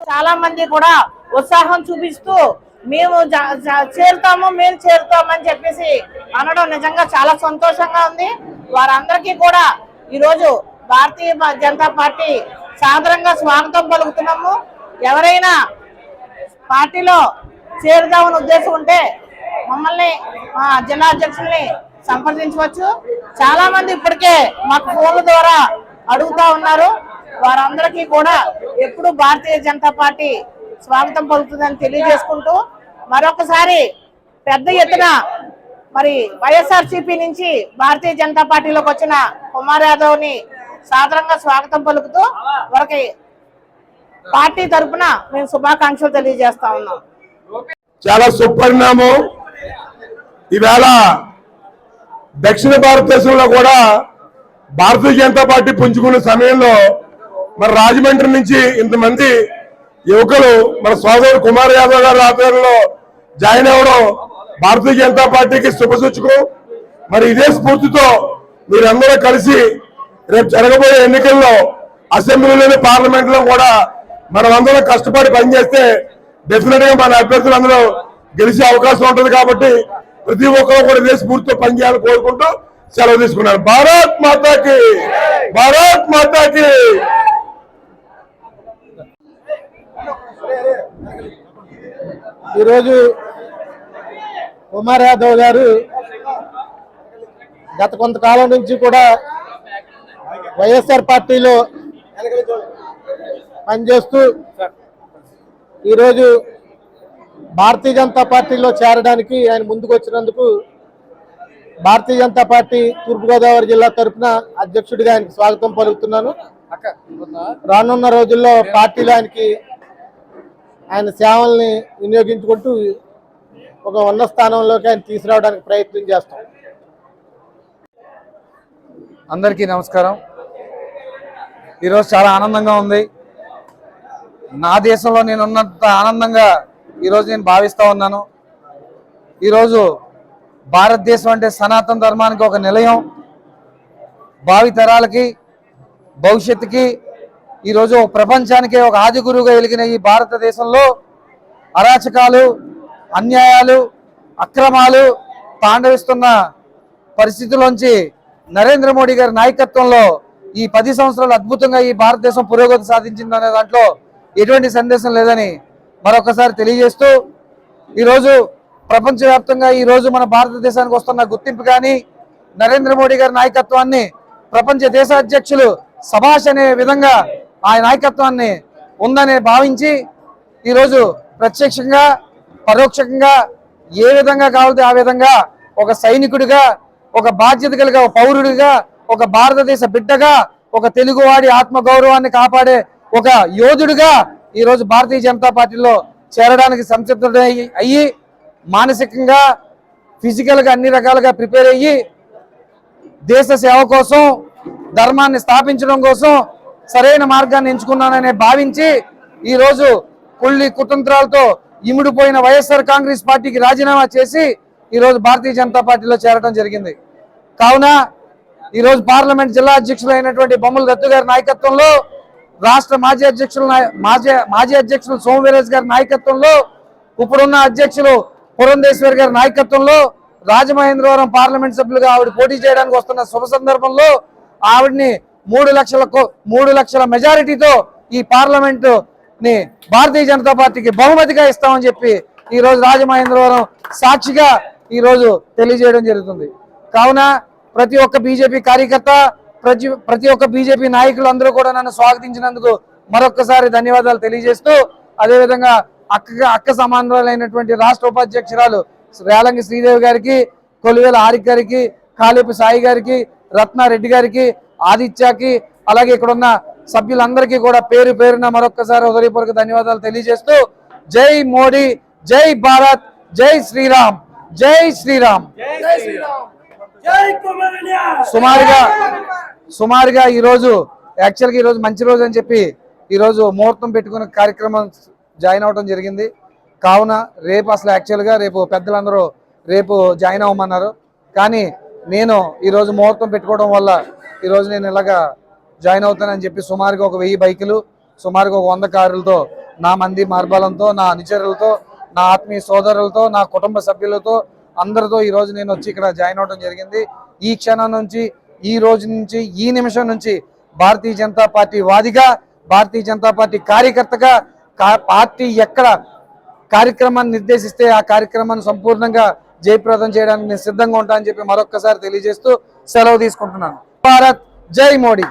చాలా మంది కూడా ఉత్సాహం చూపిస్తూ మేము జ- చేరుతాము మేము చేరుతాము అని చెప్పేసి అనడం నిజంగా చాలా సంతోషంగా ఉంది. వారందరికీ కూడా ఈరోజు భారతీయ జనతా పార్టీ సాదరంగా స్వాగతం పలుకుతున్నాము. ఎవరైనా పార్టీలో చేరుదామని ఉద్దేశం ఉంటే మమ్మల్ని మా జిల్లా అధ్యక్షుల్ని సంప్రదించవచ్చు. చాలా మంది ఇప్పటికే మాకు ఫోన్ల ద్వారా అడుగుతా ఉన్నారు. వారందరికీ కూడా ఎప్పుడు భారతీయ జనతా పార్టీ స్వాగతం పలుకుతుందని తెలియజేసుకుంటూ మరొకసారి పెద్ద ఎత్తున మరి వైఎస్ఆర్సీపీ నుంచి భారతీయ జనతా పార్టీలోకి వచ్చిన కుమార్ యాదవ్ని సాధారణంగా స్వాగతం పలుకుతూ వారికి పార్టీ తరపున మేము శుభాకాంక్షలు తెలియజేస్తా ఉన్నాం. చాలా సుపరిణామం. ఈవేళ దక్షిణ భారతదేశంలో కూడా భారతీయ జనతా పార్టీ పుంజుకున్న సమయంలో మరి రాజమండ్రి నుంచి ఇంతమంది యువకులు మన సోదరుడు కుమార్ యాదవ్ గారి ఆధ్వర్యంలో జాయిన్ అవ్వడం భారతీయ జనతా పార్టీకి శుభసూచకం. మరి ఇదే స్ఫూర్తితో మీరందరూ కలిసి రేపు జరగబోయే ఎన్నికల్లో అసెంబ్లీలోని పార్లమెంట్లో కూడా మనం అందరం కష్టపడి పనిచేస్తే డెఫినెట్గా మన అభ్యర్థులందరూ గెలిచే అవకాశం ఉంటుంది కాబట్టి ప్రతి ఒక్కరూ కూడా ఇదే స్ఫూర్తితో పనిచేయాలని కోరుకుంటూ సెలవు తీసుకున్నారు. భారత్ మాతాకి! భారత్ మాతాకి! ఈరోజు కుమార్ యాదవ్ గారు గత కొంతకాలం నుంచి కూడా వైఎస్ఆర్ పార్టీలో పనిచేస్తూ ఈరోజు భారతీయ జనతా పార్టీలో చేరడానికి ఆయన ముందుకు వచ్చినందుకు భారతీయ జనతా పార్టీ తూర్పుగోదావరి జిల్లా తరఫున అధ్యక్షుడిగా ఆయనకి స్వాగతం పలుకుతున్నాను. రానున్న రోజుల్లో పార్టీలో ఆయనకి ఆయన సేవల్ని వినియోగించుకుంటూ ఒక ఉన్న స్థానంలోకి ఆయన తీసుకురావడానికి ప్రయత్నం చేస్తాం. అందరికీ నమస్కారం. ఈరోజు చాలా ఆనందంగా ఉంది. నా దేశంలో నేను ఉన్నంత ఆనందంగా ఈరోజు నేను భావిస్తూ ఉన్నాను. ఈరోజు భారతదేశం అంటే సనాతన ధర్మానికి ఒక నిలయం. భావి తరాలకి భవిష్యత్తుకి ఈరోజు ప్రపంచానికే ఒక ఆది గురువుగా వెలిగిన ఈ భారతదేశంలో అరాచకాలు అన్యాయాలు అక్రమాలు తాండవిస్తున్న పరిస్థితుల్లోంచి నరేంద్ర మోడీ గారి నాయకత్వంలో ఈ పది సంవత్సరాలు అద్భుతంగా ఈ భారతదేశం పురోగతి సాధించిందనే దాంట్లో ఎటువంటి సందేశం లేదని మరొకసారి తెలియజేస్తూ ఈరోజు ప్రపంచవ్యాప్తంగా ఈ రోజు మన భారతదేశానికి వస్తున్న గుర్తింపు కానీ నరేంద్ర మోడీ గారి నాయకత్వాన్ని ప్రపంచ దేశాధ్యక్షులు సభాష్ అనే విధంగా ఆ నాయకత్వాన్ని ఉందని భావించి ఈరోజు ప్రత్యక్షంగా పరోక్షంగా ఏ విధంగా కావాలంటే ఆ విధంగా ఒక సైనికుడిగా ఒక బాధ్యత కలిగిన ఒక పౌరుడిగా ఒక భారతదేశ బిడ్డగా ఒక తెలుగువాడి ఆత్మగౌరవాన్ని కాపాడే ఒక యోధుడిగా ఈరోజు భారతీయ జనతా పార్టీలో చేరడానికి సంసిద్ధుడై అయ్యి మానసికంగా ఫిజికల్గా అన్ని రకాలుగా ప్రిపేర్ అయ్యి దేశ సేవ కోసం ధర్మాన్ని స్థాపించడం కోసం సరైన మార్గాన్ని ఎంచుకున్నాననే భావించి ఈరోజు కుళ్ళి కుతంత్రాలతో ఇముడిపోయిన వైఎస్ఆర్ కాంగ్రెస్ పార్టీకి రాజీనామా చేసి ఈరోజు భారతీయ జనతా పార్టీలో చేరడం జరిగింది. కావున ఈరోజు పార్లమెంట్ జిల్లా అధ్యక్షులు అయినటువంటి బొమ్మల దత్తు గారి నాయకత్వంలో రాష్ట్ర మాజీ అధ్యక్షులు మాజీ మాజీ అధ్యక్షులు సోమవీరేష్ గారి నాయకత్వంలో ఇప్పుడున్న అధ్యక్షులు పురంధేశ్వర్ గారి నాయకత్వంలో రాజమహేంద్రవరం పార్లమెంట్ సభ్యులుగా ఆవిడ పోటీ చేయడానికి వస్తున్న శుభ సందర్భంలో ఆవిడ్ని మూడు లక్షల కో- మూడు లక్షల మెజారిటీతో ఈ పార్లమెంటు ని భారతీయ జనతా పార్టీకి బహుమతిగా ఇస్తామని చెప్పి ఈ రోజు రాజమహేంద్రవరం సాక్షిగా ఈ రోజు తెలియజేయడం జరుగుతుంది. కావున ప్రతి ఒక్క బీజేపీ కార్యకర్త ప్రతి ప్రతి ఒక్క బీజేపీ నాయకులు అందరూ కూడా నన్ను స్వాగతించినందుకు మరొక్కసారి ధన్యవాదాలు తెలియజేస్తూ అదేవిధంగా అక్క అక్క సమానురాలైనటువంటి రాష్ట్ర ఉపాధ్యక్షురాలు రేలంగి శ్రీదేవి గారికి కొలువేల హారిక్ గారికి కాలేపు సాయి గారికి రత్నారెడ్డి గారికి ఆదిత్యకి అలాగే ఇక్కడ ఉన్న సభ్యులందరికీ కూడా పేరు పేరున మరొక్కసారి హృదయపూర్వక ధన్యవాదాలు తెలియజేస్తూ జై మోడీ జై భారత్ జై శ్రీరామ్ జై శ్రీరామ్. సుమారుగా సుమారుగా ఈరోజు యాక్చువల్గా ఈరోజు మంచి రోజు అని చెప్పి ఈ రోజు ముహూర్తం పెట్టుకున్న కార్యక్రమం జాయిన్ అవడం జరిగింది. కావున రేపు అసలు యాక్చువల్గా రేపు పెద్దలందరూ రేపు జాయిన్ అవ్వమన్నారు. కానీ నేను ఈరోజు ముహూర్తం పెట్టుకోవడం వల్ల ఈ రోజు నేను ఇలాగా జాయిన్ అవుతానని చెప్పి సుమారుగా ఒక వెయ్యి బైకులు సుమారుగా ఒక వంద కారులతో నా మంది మార్బలంతో నా అనుచరులతో నా ఆత్మీయ సోదరులతో నా కుటుంబ సభ్యులతో అందరితో ఈ రోజు నేను వచ్చి ఇక్కడ జాయిన్ అవడం జరిగింది. ఈ క్షణం నుంచి ఈ రోజు నుంచి ఈ నిమిషం నుంచి భారతీయ జనతా పార్టీ వాదిగా భారతీయ జనతా పార్టీ కార్యకర్తగా కా- పార్టీ ఎక్కడ కార్యక్రమాన్ని నిర్దేశిస్తే ఆ కార్యక్రమాన్ని సంపూర్ణంగా జయప్రదం చేయడానికి నేను సిద్ధంగా ఉంటానని చెప్పి మరొక్కసారి తెలియజేస్తూ సెలవు తీసుకుంటున్నాను. భారత్ జై మోడీ